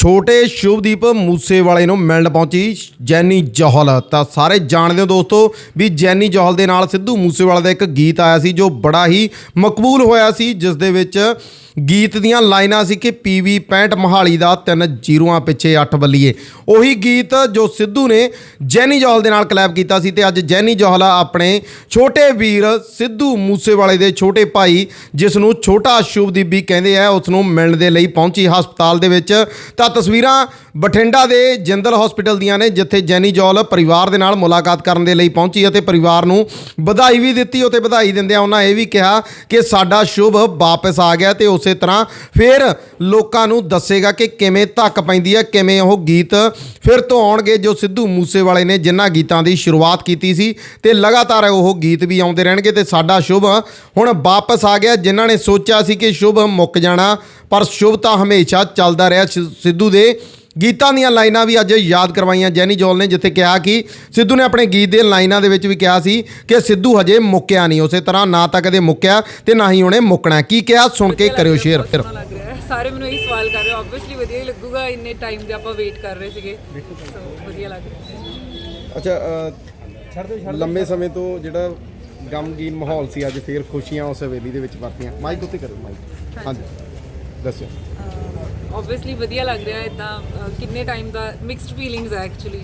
ਛੋਟੇ ਸ਼ੁਭਦੀਪ ਮੂਸੇਵਾਲੇ ਨੂੰ ਮਿਲਣ ਪਹੁੰਚੀ ਜੈਨੀ ਜੋਹਲ। ਤਾਂ ਸਾਰੇ ਜਾਣਦੇ ਹੋ ਦੋਸਤੋ ਵੀ ਜੈਨੀ ਜੋਹਲ ਦੇ ਨਾਲ ਸਿੱਧੂ ਮੂਸੇਵਾਲੇ ਦਾ ਇੱਕ ਗੀਤ ਆਇਆ ਸੀ ਜੋ ਬੜਾ ਹੀ ਮਕਬੂਲ ਹੋਇਆ ਸੀ, ਜਿਸ ਦੇ ਵਿੱਚ ਗੀਤ ਦੀਆਂ ਲਾਈਨਾਂ ਸੀ ਕਿ ਪੀਵੀ 65 ਮਹਾਲੀ ਦਾ ਤਿੰਨ ਜੀਰੋਆਂ ਪਿੱਛੇ 8 ਬੱਲੀਏ। ਉਹੀ ਗੀਤ ਜੋ ਸਿੱਧੂ ਨੇ ਜੈਨੀ ਜੋਹਲ ਦੇ ਨਾਲ ਕਲੈਬ ਕੀਤਾ ਸੀ ਤੇ ਅੱਜ ਜੈਨੀ ਜੋਹਲ ਆਪਣੇ ਛੋਟੇ ਵੀਰ ਸਿੱਧੂ ਮੂਸੇਵਾਲੇ ਦੇ ਛੋਟੇ ਭਾਈ ਜਿਸ ਨੂੰ ਛੋਟਾ ਸ਼ੁਭਦੀਪ ਵੀ ਕਹਿੰਦੇ ਆ ਉਸ ਨੂੰ ਮਿਲਣ ਦੇ ਲਈ ਪਹੁੰਚੀ ਹਸਪਤਾਲ ਦੇ ਵਿੱਚ। ਤਾਂ ਤਸਵੀਰਾਂ ਬਠਿੰਡਾ ਦੇ ਜਿੰਦਲ ਹਸਪੀਟਲ ਦੀਆਂ ਨੇ, ਜਿੱਥੇ ਜੈਨੀ ਜੋਹਲ ਪਰਿਵਾਰ ਦੇ ਨਾਲ ਮੁਲਾਕਾਤ ਕਰਨ ਦੇ ਲਈ ਪਹੁੰਚੀ ਅਤੇ ਪਰਿਵਾਰ ਨੂੰ ਵਧਾਈ ਵੀ ਦਿੱਤੀ। ਅਤੇ ਵਧਾਈ ਦਿੰਦਿਆਂ ਉਹਨਾਂ ਇਹ ਵੀ ਕਿਹਾ ਕਿ ਸਾਡਾ ਸ਼ੁਭ ਵਾਪਸ ਆ ਗਿਆ ਤੇ ਉਸ ਤਰ੍ਹਾਂ ਫਿਰ ਲੋਕਾਂ ਨੂੰ ਦੱਸੇਗਾ ਕਿ ਕਿਵੇਂ ਧੱਕ ਪੈਂਦੀ ਹੈ, ਕਿਵੇਂ ਉਹ ਗੀਤ ਫਿਰ ਤੋਂ ਆਉਣਗੇ ਜੋ ਸਿੱਧੂ ਮੂਸੇਵਾਲੇ ਨੇ ਜਿਨ੍ਹਾਂ ਗੀਤਾਂ ਦੀ ਸ਼ੁਰੂਆਤ ਕੀਤੀ ਸੀ ਤੇ ਲਗਾਤਾਰ ਉਹ ਗੀਤ ਵੀ ਆਉਂਦੇ ਰਹਿਣਗੇ ਤੇ ਸਾਡਾ ਸ਼ੁਭ ਹੁਣ ਵਾਪਸ ਆ ਗਿਆ, ਜਿਨ੍ਹਾਂ ਨੇ ਸੋਚਿਆ ਸੀ ਕਿ ਸ਼ੁਭ ਮੁੱਕ ਜਾਣਾ, ਪਰ ਸ਼ੁਭ ਤਾਂ ਹਮੇਸ਼ਾ ਚੱਲਦਾ ਰਿਹਾ, ਸਿ- ਸਿੱਧੂ ਦੇ ਗੀਤਾਂ ਦੀਆਂ ਲਾਈਨਾਂ ਵੀ ਅੱਜ ਯਾਦ ਕਰਵਾਈਆਂ ਜੈਨੀ ਜੋਲ ਨੇ ਜਿੱਥੇ ਕਿਹਾ ਕਿ ਸਿੱਧੂ ਨੇ ਆਪਣੇ ਗੀਤ ਦੇ ਲਾਈਨਾਂ ਦੇ ਵਿੱਚ ਵੀ ਕਿਹਾ ਸੀ ਕਿ ਸਿੱਧੂ ਹਜੇ ਮੁੱਕਿਆ ਨਹੀਂ ਉਸੇ ਤਰ੍ਹਾਂ ਨਾ ਤਾਂ ਕਦੇ ਮੁੱਕਿਆ ਤੇ ਨਾ ਹੀ ਉਹਨੇ ਮੁੱਕਣਾ। ਕੀ ਕਿਹਾ? ਸੁਣ ਕੇ ਕਰਿਓ ਸ਼ੇਅਰ ਫਿਰ। ਸਾਰੇ ਮੈਨੂੰ ਇਹੀ ਸਵਾਲ ਕਰ ਰਹੇ ਹੋ। ਆਬਵੀਅਸਲੀ ਵਧੀਆ ਹੀ ਲੱਗੂਗਾ ਇੰਨੇ ਟਾਈਮ ਦੇ ਆਪਾਂ ਵੇਟ ਕਰ ਰਹੇ ਸੀਗੇ। ਸੋ ਵਧੀਆ ਲੱਗ ਰਿਹਾ। ਅੱਛਾ ਲੰਮੇ ਸਮੇਂ ਤੋਂ ਜਿਹੜਾ ਗਮਗੀਨ ਮਾਹੌਲ ਸੀ ਅੱਜ ਫੇਰ ਖੁਸ਼ੀਆਂ ਉਸ ਹਵੇਲੀ ਦੇ ਵਿੱਚ ਵਰਤੀਆਂ। ਮਾਈਕ ਉੱਤੇ ਕਰੋ ਮਾਈਕ ਹਾਂਜੀ। ਦੱਸਿਓ। ਆਬਵੀਅਸਲੀ ਵਧੀਆ ਲੱਗ ਰਿਹਾ ਇਦਾਂ ਕਿੰਨੇ ਟਾਈਮ ਦਾ ਮਿਕਸਡ ਫੀਲਿੰਗਸ ਹੈ ਐਕਚੁਅਲੀ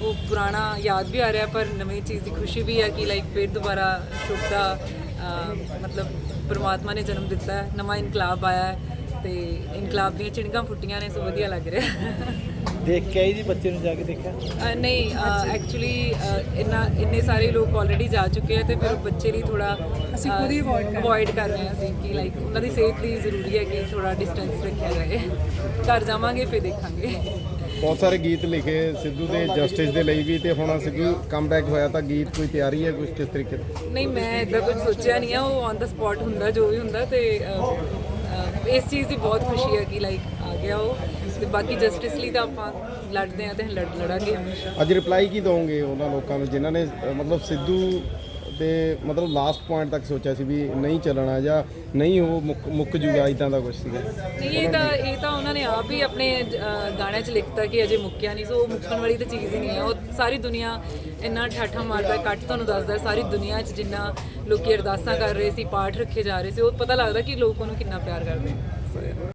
ਉਹ ਪੁਰਾਣਾ ਯਾਦ ਵੀ ਆ ਰਿਹਾ, ਪਰ ਨਵੀਂ ਚੀਜ਼ ਦੀ ਖੁਸ਼ੀ ਵੀ ਹੈ ਕਿ ਲਾਈਕ ਫਿਰ ਦੁਬਾਰਾ ਸ਼ੁਭ ਦਾ ਮਤਲਬ ਪਰਮਾਤਮਾ ਨੇ ਜਨਮ ਦਿੱਤਾ ਹੈ ਨਵਾਂ ਇਨਕਲਾਬ ਆਇਆ ਹੈ। ਤੇ ਇਨਕਲਾਬ ਦੀਆਂ ਚਿਣਗਾਂ ਫੁੱਟੀਆਂ ਨੇ ਸੋ ਵਧੀਆ ਲੱਗ ਰਿਹਾ। ਦੇਖ ਕੇ ਆਈ ਜੀ ਬੱਚੇ ਨੂੰ ਜਾ ਕੇ ਦੇਖਿਆ? ਅ, ਨਹੀਂ ਐਕਚੁਅਲੀ ਇੰਨਾ ਇੰਨੇ ਸਾਰੇ ਲੋਕ ਆਲਰੇਡੀ ਜਾ ਚੁੱਕੇ ਆ ਤੇ ਫਿਰ ਬੱਚੇ ਲਈ ਥੋੜਾ ਅਸੀਂ ਖੁਦ ਹੀ ਅਵੋਇਡ ਕਰ ਰਹੇ ਹਾਂ। ਅਸੀਂ ਕਿ ਲਾਈਕ ਉਹਨਾਂ ਦੀ ਸਿਹਤ ਲਈ ਜ਼ਰੂਰੀ ਹੈ ਕਿ ਥੋੜਾ ਡਿਸਟੈਂਸ ਰੱਖਿਆ ਜਾਏ ਘਰ ਜਾਵਾਂਗੇ ਫਿਰ ਦੇਖਾਂਗੇ। ਬਹੁਤ ਸਾਰੇ ਗੀਤ ਲਿਖੇ ਸਿੱਧੂ ਦੇ ਜਸਟਿਸ ਦੇ ਲਈ ਵੀ ਤੇ ਹੁਣ ਸਿੱਧੂ ਕਮਬੈਕ ਹੋਇਆ ਤਾਂ ਗੀਤ ਕੋਈ ਤਿਆਰੀ ਹੈ ਕੁਝ ਕਿਸ ਤਰੀਕੇ ਦਾ ਨਹੀਂ ਮੈਂ ਇਦਾਂ ਕੁਝ ਸੋਚਿਆ ਨਹੀਂ ਆ ਉਹ ਔਨ ਦਾ ਸਪੌਟ ਹੁੰਦਾ ਜੋ ਵੀ ਹੁੰਦਾ ਤੇ ਅ, ਇਸ ਚੀਜ਼ ਦੀ ਬਹੁਤ ਖੁਸ਼ੀ ਹੈ ਕਿ ਲਾਈਕ ਆ ਗਿਆ ਉਹ। ਤੇ ਬਾਕੀ ਜਸਟਿਸ ਲਈ ਤਾਂ ਆਪਾਂ ਲੜਦੇ ਆ ਤੇ ਲੜ ਲੜਾਂਗੇ ਹਮੇਸ਼ਾ। ਅੱਜ ਰਿਪਲਾਈ ਕੀ ਦੋਗੇ ਉਹਨਾਂ ਲੋਕਾਂ ਨੂੰ ਜਿਨ੍ਹਾਂ ਨੇ ਅ, ਮਤਲਬ ਸਿੱਧੂ ਦੇ ਮਤਲਬ ਲਾਸਟ ਪੁਆਇੰਟ ਤੱਕ ਸੋਚਿਆ ਸੀ ਵੀ ਨਹੀਂ ਚੱਲਣਾ ਜਾਂ ਨਹੀਂ ਉਹ ਮੁੱਕ ਮੁੱਕ ਜੂਗਾ ਇਦਾਂ ਦਾ ਕੁਝ ਸੀਗਾ। ਨਹੀਂ ਇਹ ਤਾਂ ਇਹ ਤਾਂ ਉਹਨਾਂ ਨੇ ਆਪ ਹੀ ਆਪਣੇ ਅ, ਗਾਣਿਆਂ 'ਚ ਲਿਖਤਾ ਕਿ ਅਜੇ ਮੁੱਕਿਆ ਨਹੀਂ ਸੋ ਉਹ ਮੁੱਕਣ ਵਾਲੀ ਤਾਂ ਚੀਜ਼ ਹੀ ਨਹੀਂ ਹੈ। ਉਹ ਸਾਰੀ ਦੁਨੀਆ ਇੰਨਾ ਠਾਠਾ ਮਾਰਦਾ ਕੱਟ ਤੁਹਾਨੂੰ ਦੱਸਦਾ ਹੈ, ਸਾਰੀ ਦੁਨੀਆ 'ਚ ਜਿੰਨਾ ਲੋਕੀ ਅਰਦਾਸਾਂ ਕਰ ਰਹੇ ਸੀ ਪਾਠ ਰੱਖੇ ਜਾ ਰਹੇ ਸੀ ਉਹ ਪਤਾ ਲੱਗਦਾ ਕਿ ਲੋਕ ਉਹਨੂੰ ਕਿੰਨਾ ਪਿਆਰ ਕਰਦੇ ਆ